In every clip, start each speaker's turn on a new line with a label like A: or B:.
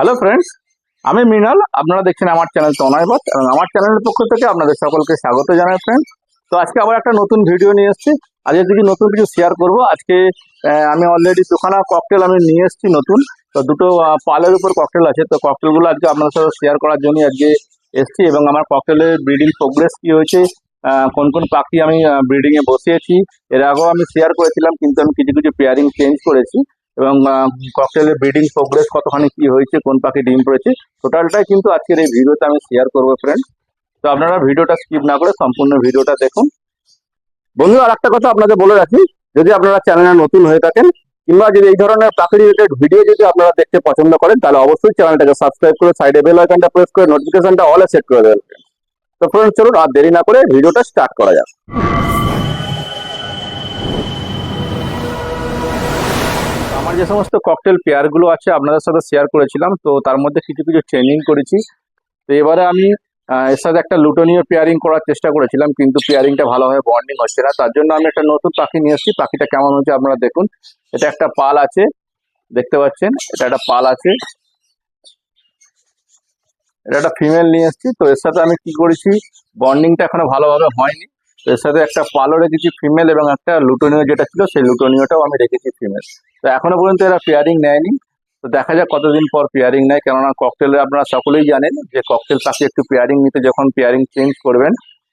A: Hello friends আমি মৃণাল। আপনারা দেখছেন আমার চ্যানেল তনয়বত এবং আমার চ্যানেলের পক্ষ থেকে আপনাদের সকলকে স্বাগত জানাই ফ্রেন্ডস তো আজকে আবার একটা নতুন ভিডিও নিয়ে এসেছি। আজকে কিছু নতুন কিছু শেয়ার করব। আজকে আমি অলরেডি দুখানা ককটেল আমি নিয়ে এসেছি নতুন। তো দুটো পালের উপর ককটেল আছে। তো ককটেলগুলো আজকে আপনাদের সাথে শেয়ার করার জন্য আজকে এসেছি, এবং আমার ককটেলের ব্রিডিং প্রোগ্রেস কি হয়েছে কোন কোন পাখি আমি ব্রিডিং এ বসিয়েছি, এর আগেও আমি শেয়ার করেছিলাম, কিন্তু আমি কিছু কিছু পেয়ারিং চেঞ্জ করেছি। এবং ককটেলের ব্রিডিং প্রোগ্রেস কতখানি কি হয়েছে, কোন পাখি ডিম পড়েছে টোটালটাই কিন্তু আজকের এই ভিডিওতে আমি শেয়ার করব ফ্রেন্ড তো আপনারা ভিডিওটা স্কিপ না করে সম্পূর্ণ ভিডিওটা দেখুন। বন্ধু আর একটা কথা আপনাদের বলে রাখি, যদি আপনারা চ্যানেলে নতুন হয়ে থাকেন, কিংবা যদি এই ধরনের প্রাকৃতিক রিলেটেড ভিডিও যদি আপনারা দেখতে পছন্দ করেন, তাহলে অবশ্যই চ্যানেলটাকে সাবস্ক্রাইব করে সাইডে বেল আইকনটা প্রেস করে নোটিফিকেশনটা অলে সেট করে দেবেন তো ফ্রেন্ড চলুন আর দেরি না করে ভিডিওটা স্টার্ট করা যাক। আমার যে সমস্ত ককটেল পেয়ারগুলো আছে আপনাদের সাথে শেয়ার করেছিলাম, তো তার মধ্যে কিছু কিছু ট্রেনিং করেছি। তো এবারে আমি এর সাথে একটা লুটোনীয় পেয়ারিং করার চেষ্টা করেছিলাম, কিন্তু পেয়ারিংটা ভালোভাবে বন্ডিং হচ্ছে না। তার জন্য আমি একটা নতুন পাখি নিয়ে এসেছি। পাখিটা কেমন হচ্ছে আপনারা দেখুন। এটা একটা পাল আছে, দেখতে পাচ্ছেন? এটা একটা পাল আছে। এটা একটা ফিমেল নিয়ে এসেছি। তো এর সাথে আমি কি করেছি বন্ডিংটা এখনও ভালোভাবে হয়নি। এর সাথে একটা পালও রেখেছি ফিমেল এবং একটা লুটোনীয় যেটা ছিল, সেই লুটোনীয়টাও আমি রেখেছি ফিমেল তো এখনও পর্যন্ত এরা পেয়ারিং নেয়নি। তো দেখা যাক কতদিন পর পেয়ারিং নেয়। কেননা ককটেলে আপনারা সকলেই জানেন যে ককটেল পাখি একটু পেয়ারিং নিতে যখন পেয়ারিং চেঞ্জ করবেন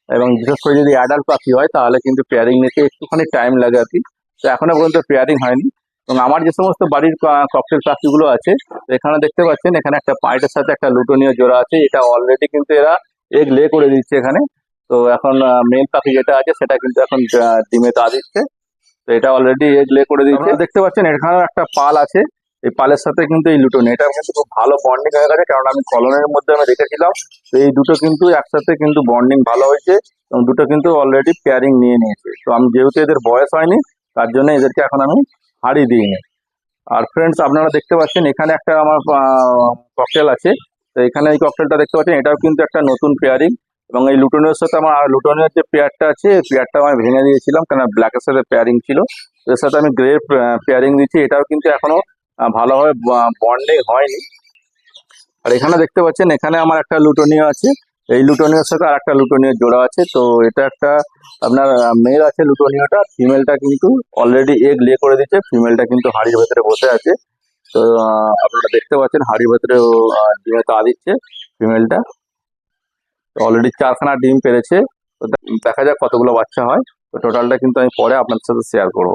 A: এবং বিশেষ করে যদি অ্যাডাল্ট পাখি হয়, তাহলে কিন্তু পেয়ারিং নিতে একটুখানি টাইম লাগে আর কি। তো এখনও পর্যন্ত পেয়ারিং হয়নি। এবং আমার যে সমস্ত বাড়ির ককটেল পাখিগুলো আছে, এখানে দেখতে পাচ্ছেন, এখানে একটা পাইটের সাথে একটা লুটোনীয় জোড়া আছে। এটা অলরেডি কিন্তু এরা এগ লে করে দিচ্ছে এখানে। তো এখন মেল পাখি যেটা আছে, সেটা কিন্তু এখন ডিমে তা দিচ্ছে। তো এটা অলরেডি এগ লে করে দিচ্ছে দেখতে পাচ্ছেন, এখানেও একটা পাল আছে। এই পালের সাথে কিন্তু এই লুটোনি এটা কিন্তু খুব ভালো বন্ডিং হয়ে গেছে, কারণ আমি কলনের মধ্যে আমি রেখেছিলাম। তো এই দুটো কিন্তু একসাথে কিন্তু বন্ডিং ভালো হয়েছে, এবং দুটো কিন্তু অলরেডি পেয়ারিং নিয়ে নিয়েছে। তো আমি যেহেতু এদের বয়স হয়নি, তার জন্য এদেরকে এখন আমি হাড়ি দিইনি। আর ফ্রেন্ডস আপনারা দেখতে পাচ্ছেন, এখানে একটা আমার ককটেল আছে। তো এখানে এই ককটেলটা দেখতে পাচ্ছেন, এটাও কিন্তু একটা নতুন পেয়ারিং এবং এই লুটোনের সাথে আমার লুটোনের যে পেয়ারটা আছে পেয়ারটা আমি ভেঙে দিয়েছিলাম কেন ব্ল্যাকের সাথে পেয়ারিং ছিল। এর সাথে আমি গ্রে পেয়ারিং দিচ্ছি এটাও কিন্তু এখনও ভালোভাবে বন্ডিং হয়নি। আর এখানে দেখতে পাচ্ছেন, এখানে আমার একটা লুটোনীয় আছে। এই লুটোনীয়র সাথে আর একটা লুটোনীয় জোড়া আছে। তো এটা একটা, আপনার মেল আছে লুটোনীয়টা ফিমেলটা কিন্তু অলরেডি এগ লে করে দিচ্ছে ফিমেলটা কিন্তু হাড়ির ভেতরে বসে আছে। তো আপনারা দেখতে পাচ্ছেন, হাড়ির ভেতরে ডিমে তা দিচ্ছে ফিমেলটা অলরেডি চারখানা ডিম পেরেছে, তো দেখা যাক কতগুলো বাচ্চা হয়। তো টোটালটা কিন্তু আমি পরে আপনাদের সাথে শেয়ার করব।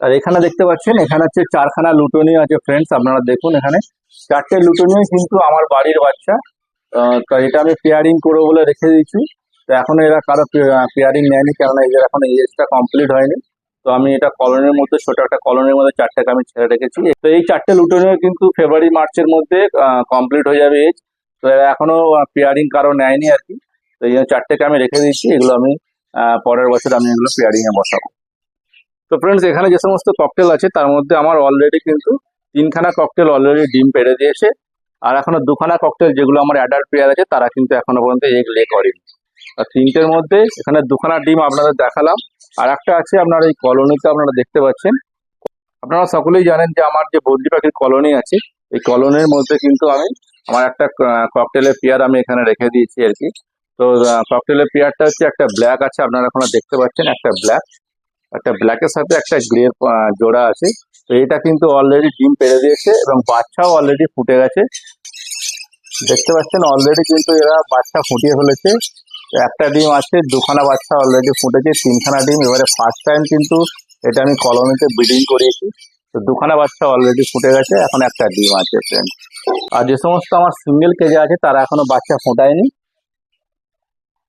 A: আর এখানে দেখতে পাচ্ছেন, এখানে হচ্ছে চারখানা লুটোনি আছে ফ্রেন্ডস আপনারা দেখুন এখানে। চারটে লুটোনি কিন্তু আমার বাড়ির বাচ্চা। তো এটা আমি পেয়ারিং করব বলে রেখে দিয়েছি। তো এখনও এরা কারও পেয়ারিং নেয়নি, কেননা এদের এখন এজটা কমপ্লিট হয়নি। তো আমি এটা কলোনির মধ্যে ছোট একটা কলোনির মধ্যে চারটাকে আমি ছেড়ে রেখেছি। তো এই চারটে লুটোনিও কিন্তু ফেব্রুয়ারি মার্চের মধ্যে কমপ্লিট হয়ে যাবে এজ তো এখনও পেয়ারিং কারও নেয়নি আর কি। তো এই চারটেকে আমি রেখে দিচ্ছি এগুলো আমি পরের বছর আমি এগুলো পেয়ারিং এ বসাবো। তো ফ্রেন্ডস এখানে যে সমস্ত ককটেল আছে, তার মধ্যে আমার অলরেডি কিন্তু তিনখানা ককটেল অলরেডি ডিম পেড়ে দিয়েছে। আর এখনও দুখানা ককটেল যেগুলো আমার অ্যাডাল্ট পেয়ার আছে, তারা কিন্তু এখনও পর্যন্ত এগ লে করেনি। আর তিনটের মধ্যে এখানে দুখানা ডিম আপনাদের দেখালাম। আর একটা আছে আপনার এই কলোনিতে আপনারা দেখতে পাচ্ছেন। আপনারা সকলেই জানেন যে আমার যে বদ্রি পাখির কলোনি আছে, এই কলোনির মধ্যে কিন্তু আমি আমার একটা ককটেলের পেয়ার আমি এখানে রেখে দিয়েছি আর কি। তো ককটেলের পেয়ারটা হচ্ছে একটা ব্ল্যাক আছে, আপনারা এখন দেখতে পাচ্ছেন একটা ব্ল্যাক। একটা ব্ল্যাকের সাথে একটা গ্রে জোড়া আছে। তো এটা কিন্তু অলরেডি ডিম পেরে দিয়েছে এবং বাচ্চাও অলরেডি ফুটে গেছে। দেখতে পাচ্ছেন অলরেডি কিন্তু এরা বাচ্চা ফুটিয়ে ফেলেছে। একটা ডিম আছে, দুখানা বাচ্চা অলরেডি ফুটেছে, তিনখানা ডিম। এবারে ফার্স্ট টাইম কিন্তু এটা আমি কলোনিতে ব্রিডিং করিয়েছি। তো দুখানা বাচ্চা অলরেডি ফুটে গেছে, এখন একটা ডিম আছে ফ্রেন্ড আর যে সমস্ত আমার সিঙ্গেল কেজে আছে, তারা এখনও বাচ্চা ফোটায়নি।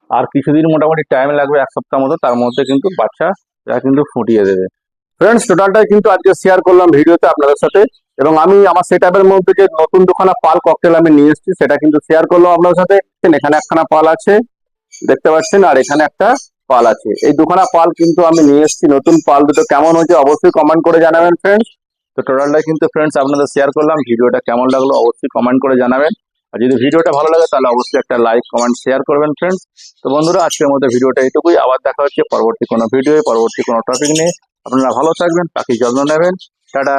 A: আর কিছুদিন মোটামুটি টাইম লাগবে এক সপ্তাহ মতো, তার মধ্যে কিন্তু বাচ্চা এরা কিন্তু ফুটিয়ে দেবে। ফ্রেন্ডস টোটালটাই কিন্তু আজকে শেয়ার করলাম ভিডিওতে আপনাদের সাথে। এবং আমি আমার সেট আপের মধ্যে যে নতুন দুখানা পাল ককটেল আমি নিয়ে এসেছি, সেটা কিন্তু শেয়ার করলাম আপনাদের সাথে। এখানে একখানা পাল আছে। দেখতে পাচ্ছেন? আর এখানে একটা পাল আছে। এই দুখানা পাল কিন্তু আমি নিয়ে এসেছি। নতুন পাল দুটো কেমন হয়েছে অবশ্যই কমেন্ট করে জানাবেন ফ্রেন্ডস তো টোটালটাই কিন্তু ফ্রেন্ডস আপনাদের শেয়ার করলাম। ভিডিওটা কেমন লাগল অবশ্যই কমেন্ট করে জানাবেন। আর যদি ভিডিওটা ভালো লাগে, তাহলে অবশ্যই একটা লাইক কমেন্ট শেয়ার করবেন ফ্রেন্ডস তো বন্ধুরা, আজকের মধ্যে ভিডিওটা এইটুকুই। আবার দেখা হচ্ছে পরবর্তী কোনো ভিডিও পরবর্তী কোনো টপিক নিয়ে। আপনারা ভালো থাকবেন পাখি যত্ন নেবেন। টাটা।